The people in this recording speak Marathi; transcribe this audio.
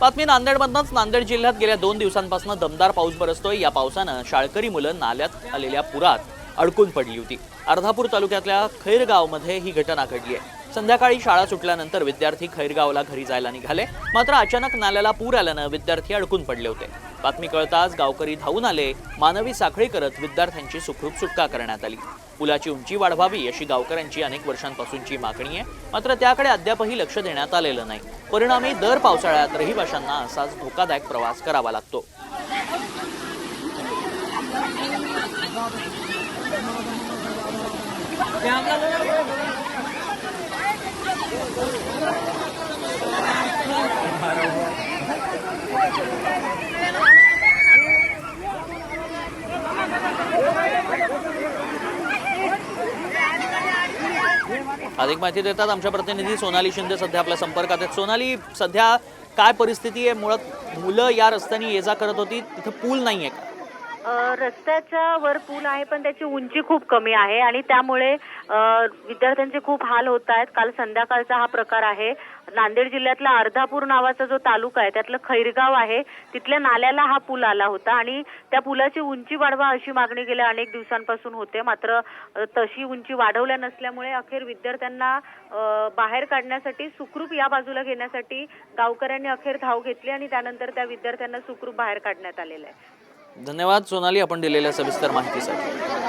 बातमी नांदेडमधनंच. नांदेड जिल्ह्यात गेल्या दोन दिवसांपासून दमदार पाऊस बरसतोय. या पावसानं शाळकरी मुलं नाल्यात आलेल्या पुरात अडकून पडली होती. अर्धापूर तालुक्यातल्या खैरगावमध्ये ही घटना घडली आहे. संध्याकाळी शाळा सुटल्यानंतर विद्यार्थी खैरगावला घरी जायला निघाले. मात्र अचानक नाल्याला पूर आल्यानं विद्यार्थी अडकून पडले होते. बातमी कळताच गावकरी धावून आले मानवी साखळी करत विद्यार्थ्यांची सुखरूप सुटका करण्यात आली. पुलाची उंची वाढवावी अशी गावकऱ्यांची अनेक वर्षांपासूनची मागणी आहे मात्र त्याकडे अद्यापही लक्ष देण्यात आलेलं नाही. परिणामी दर पावसाळ्यात रहिवाशांना असाच धोकादायक प्रवास करावा लागतो. अधिक माहिती देतात आमच्या प्रतिनिधी सोनाली शिंदे सध्या आपल्या संपर्कात आहेत. सोनाली सध्या काय परिस्थिती आहे? मुळात मुलं या रस्त्याने ये जा करत होती तिथं पूल नाहीये का? रस्त्याच्या वर पूल आहे पण त्याची उंची खूप कमी आहे आणि त्यामुळे विद्यार्थ्यांचे खूप हाल होत आहेत. काल संध्याकाळचा हा प्रकार आहे. नांदेड जिल्ह्यातला अर्धापूर नावाचा जो तालुका आहे त्यातलं खैरगाव आहे तिथल्या नाल्याला हा पूल आला होता आणि त्या पुलाची उंची वाढवा अशी मागणी गेल्या अनेक दिवसांपासून होते. मात्र तशी उंची वाढवल्या नसल्यामुळे अखेर विद्यार्थ्यांना बाहेर काढण्यासाठी सुखरूप या बाजूला घेण्यासाठी गावकऱ्यांनी अखेर धाव घेतली आणि त्यानंतर त्या विद्यार्थ्यांना सुखरूप बाहेर काढण्यात आलेलं आहे. धन्यवाद सोनाली आपण दिलेल्या सविस्तर माहितीसाठी.